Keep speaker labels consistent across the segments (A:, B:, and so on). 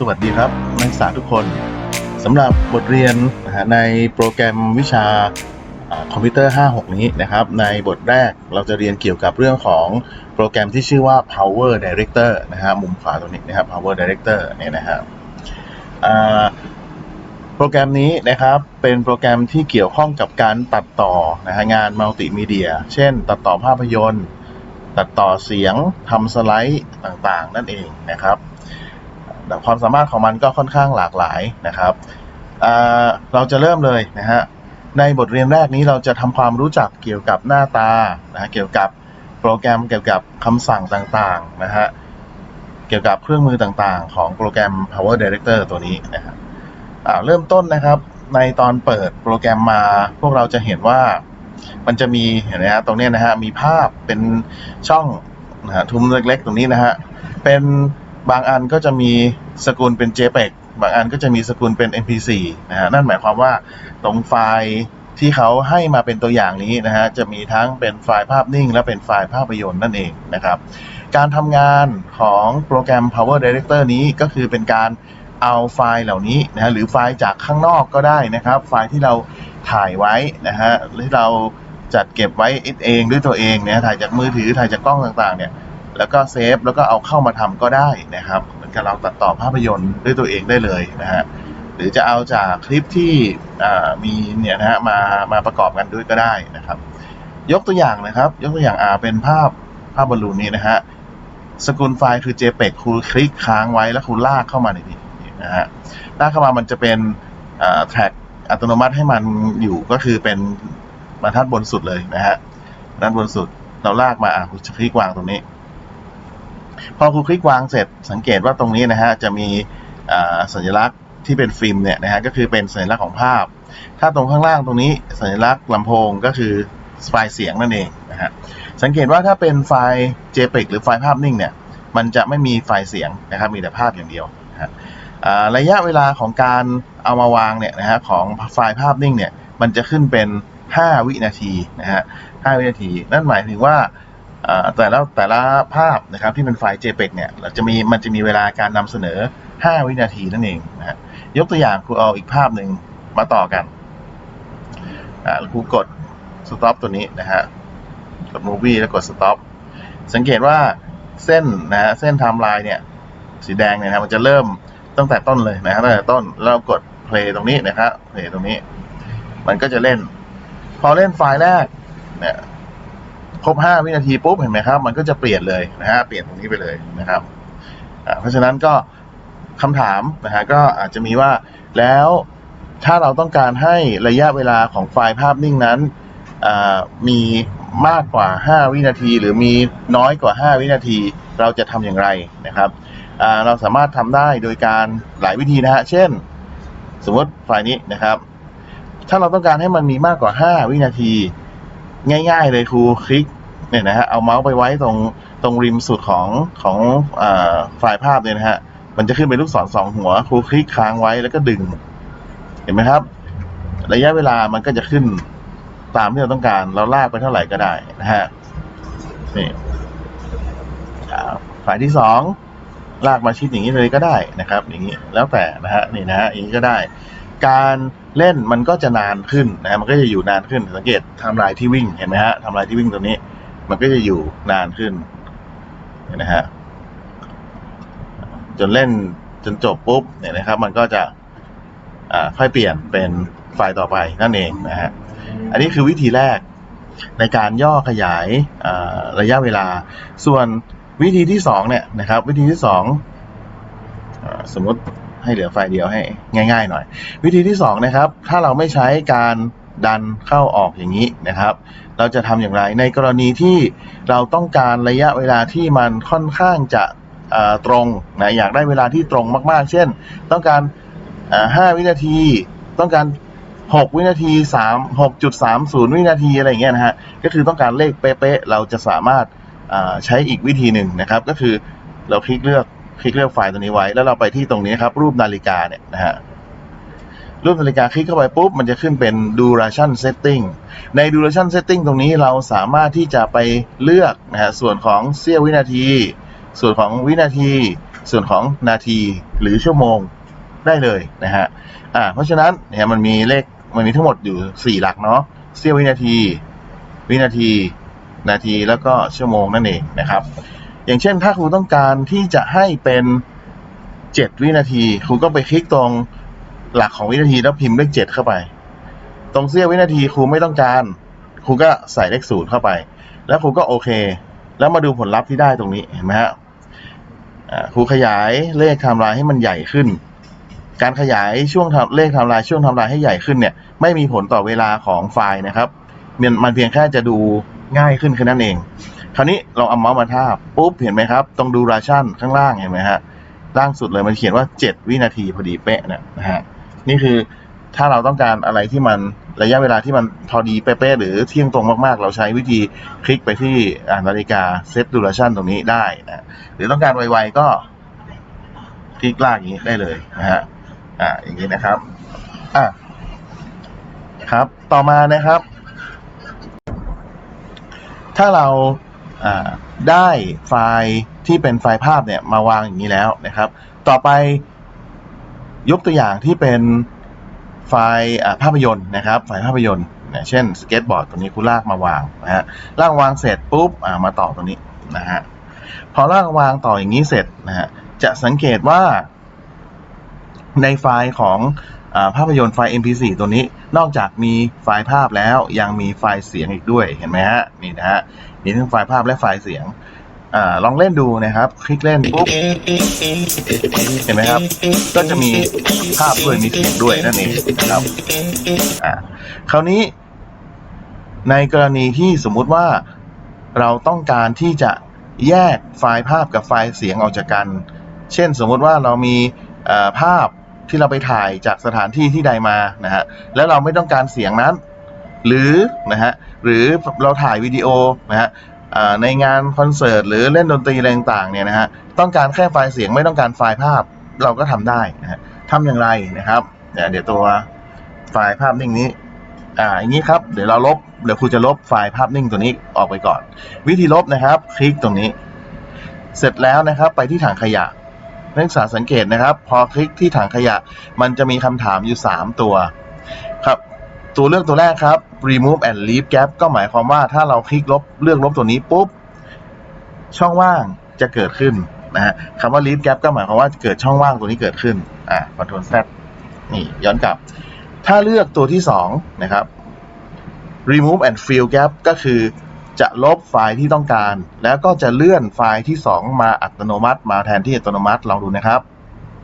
A: สวัสดีครับ นักศึกษาทุกคนสำหรับบทเรียนในโปรแกรมวิชาอคอมพิวเตอร์ 56 นี้นะครับ ในบทแรกเราจะเรียนเกี่ยวกับเรื่องของโปรแกรมที่ชื่อว่า Power Director นะฮะมุมขวาตรงนี้นะครับ Power Director เนี่ยนะครับโปรแกรมนี้นะครับเป็นโปรแกรมที่เกี่ยวข้องกับการตัดต่อนะฮะงานมัลติมีเดีย เช่น ตัดต่อภาพยนตร์ ตัดต่อเสียงทำสไลด์ต่างๆ นั่นเองนะครับ แต่ความสามารถของมันก็ค่อนข้างหลากหลายนะครับเราจะเริ่มเลยนะฮะในบทเรียนแรกนี้เราจะทำความรู้จักเกี่ยวกับหน้าตานะฮะเกี่ยวกับโปรแกรมเกี่ยวกับคำสั่งต่างๆนะฮะเกี่ยวกับเครื่องมือต่างๆ ของโปรแกรม Power Director ตัวนี้นะครับเริ่มต้นนะครับในตอนเปิดโปรแกรมมา พวกเราจะเห็นว่ามันจะมีเห็นไหมฮะตรงนี้นะฮะมีภาพเป็นช่องนะฮะทุมเล็กๆ ตรงนี้นะฮะเป็น บางอันก็จะมีสกุลเป็น JPEG บางอันก็จะมีสกุลเป็น MP4 นะฮะนั่นหมายความว่าตรงไฟล์ที่เขาให้มาเป็นตัวอย่างนี้นะฮะจะมีทั้งเป็นไฟล์ภาพนิ่ง และเป็นไฟล์ภาพยนตร์นั่นเองนะครับการทำงานของโปรแกรม Power Director นี้ก็คือเป็นการเอาไฟล์เหล่านี้นะฮะหรือไฟล์จากข้างนอกก็ได้นะครับ ไฟล์ที่เราถ่ายไว้นะฮะหรือเราจัดเก็บไว้เองด้วยตัวเองเนี่ยถ่ายจากมือถือถ่ายจากกล้องต่างๆเนี่ย แล้วก็เซฟแล้วก็เอาเข้ามาทำก็ได้นะครับ เหมือนกับเราตัดต่อภาพยนตร์ด้วยตัวเองได้เลยนะฮะหรือจะเอาจากคลิปที่มีเนี่ยนะฮะมามาประกอบกันด้วยก็ได้นะครับ ยกตัวอย่างนะครับ ยกตัวอย่างอ่าเป็นภาพภาพบอลลูนนี้นะฮะสกุลไฟล์คือ JPEG คุณคลิกค้างไว้แล้วคุณลากเข้ามาในนี้นะฮะลากเข้ามามันจะเป็นแท็กอัตโนมัติให้มันอยู่ก็คือเป็นบรรทัดบนสุดเลยนะฮะด้านบนสุดเราลากมาอะคุณคลิกวางตรงนี้ พอคุณคลิกวางเสร็จสังเกตว่าตรงนี้นะฮะจะมีสัญลักษณ์ที่เป็นฟิล์มเนี่ยนะฮะก็คือเป็นสัญลักษณ์ของภาพ ถ้าตรงข้างล่างตรงนี้สัญลักษณ์ลำโพงก็คือไฟล์เสียงนั่นเองนะฮะสังเกตว่าถ้าเป็นไฟล์ JPEG หรือไฟล์ภาพนิ่งเนี่ยมันจะไม่มีไฟล์เสียงนะครับมีแต่ภาพอย่างเดียวนะฮะระยะเวลาของการเอามาวางเนี่ยนะฮะของไฟล์ภาพนิ่งเนี่ยมันจะขึ้นเป็น 5 วินาทีนะฮะ5วินาที นั่นหมายถึงว่า แต่ละแต่ละภาพนะครับที่เป็นไฟล์ JPEG เนี่ยเราจะมีมันจะมีเวลาการนำเสนอ 5 วินาทีนั่นเองนะฮะยกตัวอย่างครูเอาอีกภาพหนึ่งมาต่อกันครูกด stop ตัวนี้นะฮะกด movie แล้วกด stop สังเกตว่าเส้นนะฮะเส้นไทม์ไลน์เนี่ยสีแดงเนี่ยนะครับมันจะเริ่มตั้งแต่ต้นเลยนะครับตั้งแต่ต้นแล้วเรากด play ตรงนี้นะครับ play ตรงนี้ มันก็จะเล่น พอเล่นไฟล์แรกเนี่ย ครบ 5 วินาทีปุ๊บเห็นไหมครับ มันก็จะเปลี่ยนเลยนะฮะเปลี่ยนตรงนี้ไปเลยนะครับเพราะฉะนั้นก็คำถามนะฮะก็อาจจะมีว่าแล้วถ้าเราต้องการให้ระยะเวลาของไฟล์ภาพนิ่งนั้นมีมากกว่า 5 วินาที หรือมีน้อยกว่า 5 วินาที เราจะทำอย่างไรนะครับเราสามารถทำได้โดยการหลายวิธีนะฮะเช่น สมมติไฟล์นี้นะครับ ถ้าเราต้องการให้มันมีมากกว่า 5 วินาที ง่าย ๆ เลยครูคลิก เนี่ยนะฮะเอาเมาส์ไปไว้ตรงตรงริมสุดของของไฟล์ภาพเนี่ยนะฮะมันจะขึ้นเป็นลูกศรสองหัวครูคลิกค้างไว้แล้วก็ดึง เห็นไหมครับ ระยะเวลามันก็จะขึ้นตามที่เราต้องการ เราลากไปเท่าไหร่ก็ได้นะฮะนี่ฝ่ายที่สองลากมาชิดอย่างนี้เลยก็ได้นะครับ อย่างนี้แล้วแต่นะฮะนี่นะฮะอย่างนี้ก็ได้ การเล่นมันก็จะนานขึ้นนะฮะมันก็จะอยู่นานขึ้นสังเกตทม์ไลน์ที่วิ่งเห็นไหมฮะทม์ไลน์ที่วิ่งตรงนี้ มันก็จะอยู่นานขึ้นนะฮะจนเล่นจนจบปุ๊บเนี่ยนะครับ มันก็จะอ่าค่อยเปลี่ยนเป็นไฟล์ต่อไปนั่นเองนะฮะอันนี้คือวิธีแรกในการย่อขยายระยะเวลา ส่วนวิธีที่สองเนี่ยนะครับ วิธีที่สองอสมมติให้เหลือไฟล์เดียวให้ง่าย ๆ หน่อย วิธีที่สองนะครับ ถ้าเราไม่ใช้การ ดันเข้าออกอย่างนี้นะครับ เราจะทำอย่างไร ในกรณีที่เราต้องการระยะเวลาที่มันค่อนข้างจะตรงนะอยากได้เวลาที่ตรงมาก ๆ เช่น ต้องการอ่าห้าวินาที ต้องการ 6 วินาที 3 6.30 วินาทีอะไรอย่างเงี้ยนะฮะ ก็คือต้องการเลขเป๊ะๆ เราจะสามารถใช้อีกวิธีหนึ่งนะครับ ก็คือเราคลิกเลือกคลิกเลือกไฟล์ตัวนี้ไว้ แล้วเราไปที่ตรงนี้ครับรูปนาฬิกาเนี่ยนะฮะ รูปนาฬิกาคลิกเข้าไปปุ๊บ มันจะขึ้นเป็น duration setting ใน duration setting ตรงนี้เราสามารถที่จะไปเลือกนะฮะส่วนของเสี้ยววินาที ส่วนของวินาที ส่วนของนาทีหรือชั่วโมงได้เลยนะฮะอ่าเพราะฉะนั้นเนี่ยมันมีเลขมันมีทั้งหมดอยู่ 4 หลักเนาะเสี้ยววินาที วินาที นาทีแล้วก็ชั่วโมงนั่นเองนะครับ อย่างเช่นถ้าครูต้องการที่จะให้เป็น 7 วินาทีครูก็ไปคลิกตรง หลักของวินาทีแล้วพิมพ์เลข7เข้าไป ตรงเสี้ยววินาทีครูไม่ต้องการครูก็ใส่เลขศูนย์เข้าไป แล้วครูก็โอเค แล้วมาดูผลลัพธ์ที่ได้ตรงนี้เห็นไหมฮะครูขยายเลขไทม์ไลน์ให้มันใหญ่ขึ้น การขยายช่วงเลขไทม์ไลน์ช่วงไทม์ไลน์ให้ใหญ่ขึ้นเนี่ยไม่มีผลต่อเวลาของไฟล์นะครับมันมันเพียงแค่จะดูง่ายขึ้นแค่นั้นเอง คราวนี้เราเอาเมาส์มาทาบปุ๊บเห็นไหมครับ ตรงดูราชั่นข้างล่างเห็นไหมฮะล่างสุดเลยมันเขียนว่า 7 วินาทีพอดีเป๊ะเนี่ยนะฮะ นี่คือถ้าเราต้องการอะไรที่มันระยะเวลาที่มันพอดีเป๊ะๆหรือเที่ยงตรงมากๆ เราใช้วิธีคลิกไปที่อานาฬิกาเซตดูรชั่นตรงนี้ได้นะหรือต้องการไวๆก็คลิกลากอย่างนี้ได้เลยนะฮะอ่าอย่างนี้นะครับอะครับ ต่อมานะครับ ถ้าเราอ่าได้ไฟล์ที่เป็นไฟล์ภาพเนี่ยมาวางอย่างนี้แล้วนะครับ ต่อไป ยกตัวอย่างที่เป็นไฟล์ภาพยนตร์นะครับ ไฟล์ภาพยนตร์นะเช่นสเก็ตบอร์ดตัวนี้คุณลากมาวางนะฮะลากวางเสร็จปุ๊บมาต่อตรงนี้นะฮะพอลากวางต่ออย่างนี้เสร็จนะฮะจะสังเกตว่า ในไฟล์ของอภาพยนตร์ไฟล์ mp4 ตัวนี้ นอกจากมีไฟล์ภาพแล้วยังมีไฟล์เสียงอีกด้วยเห็นไหมฮะนี่นะฮะมีทั้งไฟล์ภาพและไฟล์เสียง อาลองเล่นดูนะครับ คลิกเล่นปุ๊บเห็นไหมครับ ก็จะมีภาพด้วยมีเสียงด้วยนั่นเองนะครับอ่าคราวนี้ ในกรณีที่สมมุติว่าเราต้องการที่จะแยกไฟล์ภาพกับไฟล์เสียงออกจากกัน เช่นสมมุติว่าเรามีภาพที่เราไปถ่ายจากสถานที่ที่ใดมานะฮะแล้วเราไม่ต้องการเสียงนั้น หรือนะฮะหรือเราถ่ายวิดีโอนะฮะ ในงานคอนเสิร์ตหรือเล่นดนตรีอะไรต่างๆเนี่ยนะฮะต้องการแค่ไฟล์เสียงไม่ต้องการไฟล์ภาพเราก็ทำได้นะฮะทำอย่างไรนะครับเดี๋ยวตัวไฟล์ภาพนิ่งนี้อ่าอย่างนี้ครับเดี๋ยวเราลบเดี๋ยวครูจะลบไฟล์ภาพนิ่งตัวนี้ออกไปก่อน วิธีลบนะครับ คลิกตรงนี้ เสร็จแล้วนะครับ ไปที่ถังขยะนักศึกษาสังเกตนะครับ พอคลิกที่ถังขยะ มันจะมีคำถามอยู่ 3 ตัว ตัวเลือกตัวแรกครับ remove and leave gap ก็หมายความว่าถ้าเราคลิกลบเลือกลบตัวนี้ปุ๊บ ช่องว่างจะเกิดขึ้นนะฮะคำว่า leave gap ก็หมายความว่าเกิดช่องว่างตัวนี้เกิดขึ้นอะ control z นี่ย้อนกลับ ถ้าเลือกตัวที่2นะครับ remove and fill gap ก็คือจะลบไฟล์ที่ต้องการ แล้วก็จะเลื่อนไฟล์ที่ 2 มาอัตโนมัติ มาแทนที่อัตโนมัติลองดูนะครับ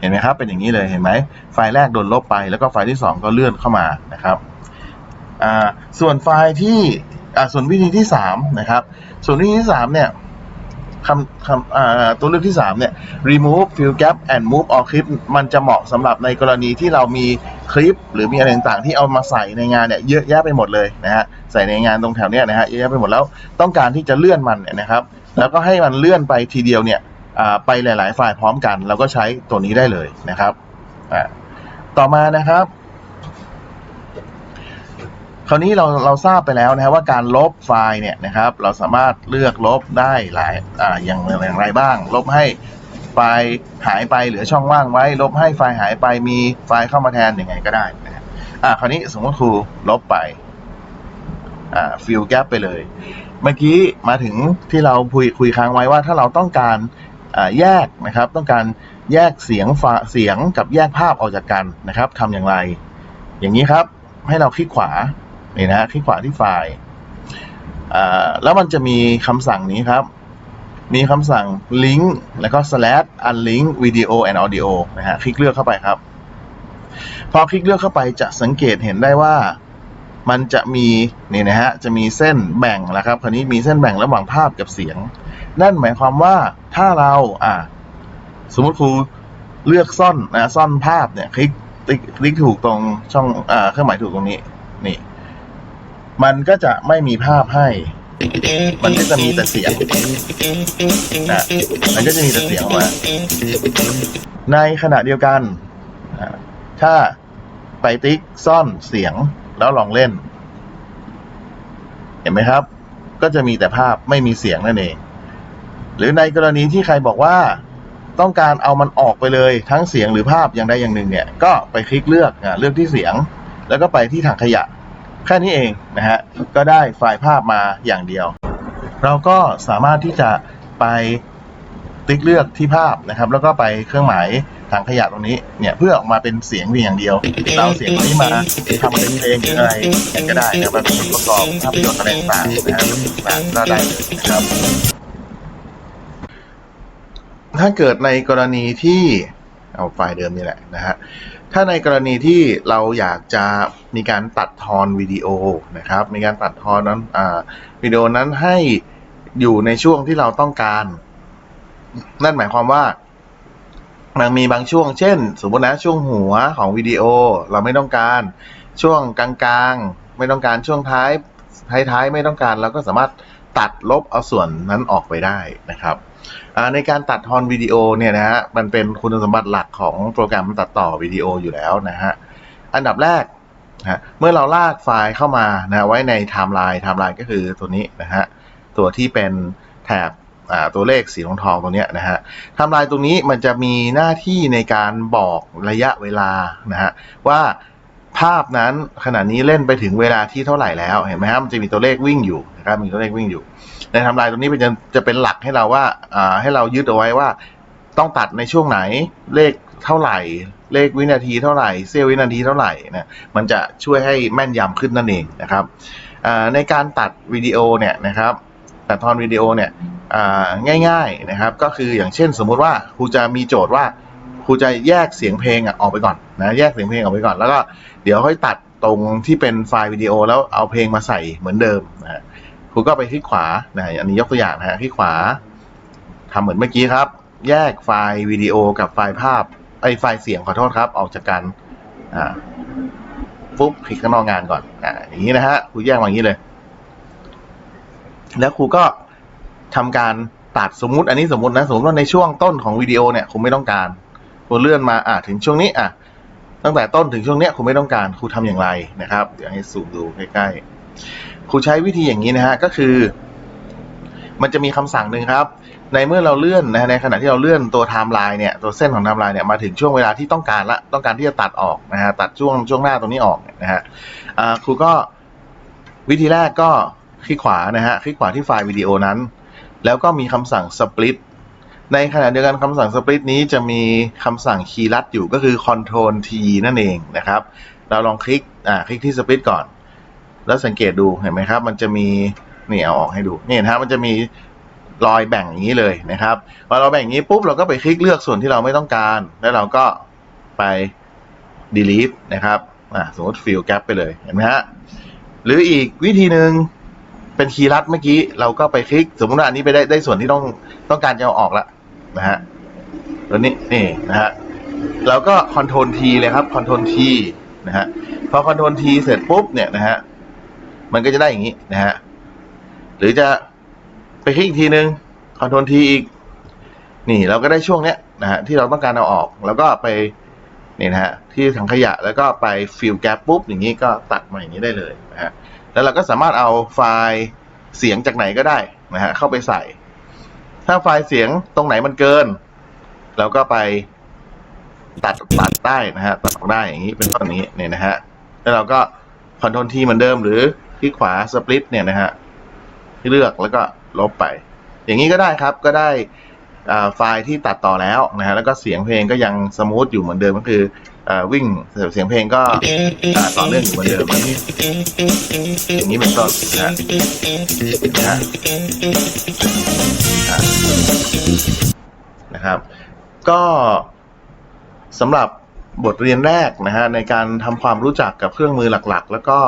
A: เห็นไหมครับ เป็นอย่างนี้เลยเห็นไหมไฟล์แรกโดนลบไป แล้วก็ไฟล์ที่ 2 ก็เลื่อนเข้ามานะครับ ส่วนไฟล์ที่ส่วนวิธีที่3นะครับส่วนวิธีที่3เนี่ยคำคำตัวเลือกที่ 3 เนี่ย remove fill gap and move all clip มันจะเหมาะสำหรับในกรณีที่เรามีคลิป หรือมีอะไรต่างๆ ที่เอามาใส่ในงานเนี่ยเยอะแยะไปหมดเลยนะฮะ ใส่ในงานตรงแถวเนี้ยนะฮะเยอะแยะไปหมดแล้วต้องการที่จะเลื่อนมันเนี่ยนะครับ แล้วก็ให้มันเลื่อนไปทีเดียวเนี่ยไปหลาย ๆ ไฟล์พร้อมกัน เราก็ใช้ตัวนี้ได้เลยนะครับ ต่อมานะครับ คราวนี้เราเราทราบไปแล้วนะครับว่าการลบไฟล์เนี่ยนะครับ เราสามารถเลือกลบได้หลายอ่าอย่างอย่างไรบ้าง ลบให้ไฟล์หายไปเหลือช่องว่างไว้ ลบให้ไฟล์หายไปมีไฟล์เข้ามาแทนยังไงก็ได้นะฮะอ่าคราวนี้สมมติครูลบไปอ่าฟิลแกปไปเลย เมื่อกี้มาถึงที่เราคุยคุยค้างไว้ว่าถ้าเราต้องการอ่าแยกนะครับ ต้องการแยกเสียงฝาเสียงกับแยกภาพออกจากกันนะครับทำอย่างไร อย่างนี้ครับให้เราคลิกขวา นี่นะฮะคลิกขวาที่ไฟล์แล้วมันจะมีคำสั่งนี้ครับ มีคำสั่ง link แล้วก็ slash unlink video and audio นะฮะ คลิกเลือกเข้าไปครับ พอคลิกเลือกเข้าไปจะสังเกตเห็นได้ว่ามันจะมีนี่นะฮะ จะมีเส้นแบ่งนะครับ คราวนี้มีเส้นแบ่งระหว่างภาพกับเสียง นั่นหมายความว่าถ้าเราอ่าสมมติครูเลือกซ่อนนะซ่อนภาพเนี่ย คลิกคลิกคลิกถูกตรงช่องอ่าเครื่องหมายถูกตรงนี้นี่ มันก็จะไม่มีภาพให้ มันก็จะมีแต่เสียงนะมันก็จะมีแต่เสียงออกมา ในขณะเดียวกัน ถ้าไปติ๊กซ่อนเสียงแล้วลองเล่น เห็นไหมครับ ก็จะมีแต่ภาพไม่มีเสียงนั่นเอง หรือในกรณีที่ใครบอกว่าต้องการเอามันออกไปเลยทั้งเสียงหรือภาพอย่างใดอย่างหนึ่งเนี่ย ก็ไปคลิกเลือกอ่าเลือกที่เสียง แล้วก็ไปที่ถังขยะ แค่นี้เองนะฮะก็ได้ไฟล์ภาพมาอย่างเดียว เราก็สามารถที่จะไปติ๊กเลือกที่ภาพนะครับ แล้วก็ไปเครื่องหมายถังขยะตรงนี้เนี่ยเพื่อออกมาเป็นเสียงเพียงอย่างเดียวเราเอาเสียงตรงนี้มาทำเป็นเพลงหรืออะไรก็ได้นะครับเป็นส่วนประกอบภาพยนตร์อะไรต่างๆนะครับต่างๆก็ได้นะครับ ถ้าเกิดในกรณีที่เอาไฟล์เดิมนี่แหละนะฮะ ถ้าในกรณีที่เราอยากจะมีการตัดทอนวิดีโอนะครับ มีการตัดทอนนั้นวิดีโอนั้นให้อยู่ในช่วงที่เราต้องการ นั่นหมายความว่ามันมีบางช่วง เช่น สมมตินะช่วงหัวของวิดีโอเราไม่ต้องการ ช่วงกลางๆ ไม่ต้องการช่วงท้ายท้ายๆไม่ต้องการเราก็สามารถ ตัดลบเอาส่วนนั้นออกไปได้นะครับในการตัดทอนวิดีโอเนี่ยนะฮะมันเป็นคุณสมบัติหลักของโปรแกรมตัดต่อวิดีโออยู่แล้วนะฮะอันดับแรกนะเมื่อเราลากไฟล์เข้ามานะไว้ในไทม์ไลน์ไทม์ไลน์ก็คือตัวนี้นะฮะตัวที่เป็นแถบตัวเลขสีทองทองๆตรงนี้นะฮะไทม์ไลน์ตรงนี้มันจะมีหน้าที่ในการบอกระยะเวลานะฮะว่า ภาพนั้นขณะนี้เล่นไปถึงเวลาที่เท่าไหร่แล้วเห็นไหมครับมันจะมีตัวเลขวิ่งอยู่นะครับมีตัวเลขวิ่งอยู่ ในทำลายตรงนี้เป็นจะจะเป็นหลักให้เราว่าอ่าให้เรายึดเอาไว้ว่า ต้องตัดในช่วงไหนเลขเท่าไหร่ เลขวินาทีเท่าไหร่เสี้ยววินาทีเท่าไหร่นะมันจะช่วยให้แม่นยำขึ้นนั่นเองนะครับในการตัดวิดีโอเนี่ยนะครับตัดทอนวิดีโอเนี่ยง่ายๆนะครับ ก็คืออย่างเช่นสมมุติว่าครูจะมีโจทย์ว่า ครูจะแยกเสียงเพลงอะออกไปก่อนนะแยกเสียงเพลงออกไปก่อน แล้วก็เดี๋ยวค่อยตัดตรงที่เป็นไฟล์วิดีโอแล้วเอาเพลงมาใส่เหมือนเดิมนะครูก็ไปคลิกขวานะอันนี้ยกตัวอย่างนะฮะคลิกขวาทำเหมือนเมื่อกี้ครับ แยกไฟล์วิดีโอกับไฟล์ภาพไอ้ไฟล์เสียงขอโทษครับ ออกจากกันอ่าปุ๊บคลิกข้างนอกงานก่อนอ่าอย่างนี้นะฮะครูแยกมาอย่างนี้เลย แล้วครูก็ทำการตัดสมมุติอันนี้สมมตินะสมมติว่าในช่วงต้นของวิดีโอเนี่ยครูไม่ต้องการ ครูเลื่อนมาอ่าถึงช่วงนี้อะตั้งแต่ต้นถึงช่วงเนี้ยครูไม่ต้องการครูทำอย่างไรนะครับ เดี๋ยวให้ซูมดูใกล้ๆครูใช้วิธีอย่างนี้นะฮะก็คือ มันจะมีคำสั่งหนึ่งครับ ในเมื่อเราเลื่อนนะในขณะที่เราเลื่อนตัวไทม์ไลน์เนี่ยตัวเส้นของไทม์ไลน์เนี่ยมาถึงช่วงเวลาที่ต้องการละต้องการที่จะตัดออกนะฮะตัดช่วงช่วงหน้าตรงนี้ออกนะฮะครูก็วิธีแรกก็คลิกขวานะฮะคลิกขวาที่ไฟล์วิดีโอนั้น แล้วก็มีคำสั่ง split ในขณะเดียวกันคำสั่ง split นี้จะมีคำสั่งคีย์ลัดอยู่ก็คือ control T นั่นเองนะครับ เราลองคลิกอ่าคลิกที่ split ก่อน แล้วสังเกตดูเห็นไหมครับ มันจะมีนี่เอาออกให้ดูนี่นะครับมันจะมีรอยแบ่งอย่างนี้เลยนะครับพอเราแบ่งอย่างนี้ปุ๊บเราก็ไปคลิกเลือกส่วนที่เราไม่ต้องการ แล้วเราก็ไป delete นะครับอ่าสมมติ fill gap ไปเลยเห็นไหมฮะหรืออีกวิธีหนึ่งเป็นคีย์ลัดเมื่อกี้เราก็ไปคลิก สมมติว่าอันนี้ไปได้ได้ส่วนที่ต้องต้องการจะเอาออกล้ว นะฮะตัวนี้นี่นะฮะเราก็ control T เลยครับ control T นะฮะพอ control T เสร็จปุ๊บเนี่ยนะฮะมันก็จะได้อย่างนี้นะฮะหรือจะไปคลิกอีกทีนึงคอนโทรลทีอีก นี่เราก็ได้ช่วงเนี้ยนะฮะที่เราต้องการเอาออก แล้วก็ไปนี่นะฮะที่ถังขยะแล้วก็ไปฟิลแก p ปุ๊บอย่างนี้ก็ตัดมาอย่างนี้ได้เลยนะฮะแล้วเราก็สามารถเอาไฟล์เสียงจากไหนก็ได้นะฮะเข้าไปใส่ ถ้าไฟล์เสียงตรงไหนมันเกินเราก็ไปตัดตัดได้นะฮะตัดออกได้อย่างนี้เป็นต้นนี้เนี่ยนะฮะแล้วเราก็คอนโทรลทีเหมือนเดิมหรือที่ขวาสปลิตเนี่ยนะฮะที่เลือกแล้วก็ลบไป อย่างนี้ก็ได้ครับก็ได้ ไฟล์ที่ตัดต่อแล้วนะฮะแล้วก็เสียงเพลงก็ยังสมูทอยู่เหมือนเดิมก็คืออ่าวิ่งเสียงเพลงก็อ่าต่อเนื่องอยู่เหมือนเดิมอย่างนี้อย่างนี้เป็นต้นนะฮะนะฮะอ่านะครับ ก็สำหรับบทเรียนแรกนะฮะในการทำความรู้จักกับเครื่องมือหลักๆ แล้วก็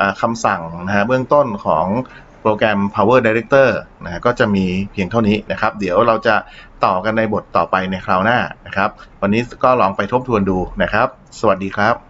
A: อ่าคำสั่งนะฮะเบื้องต้นของโป รแกรม Power Director นะก็จะมีเพียงเท่านี้นะครับ เดี๋ยวเราจะต่อกันในบทต่อไปในคราวหน้านะครับ วันนี้ก็ลองไปทบทวนดูนะครับ สวัสดีครับ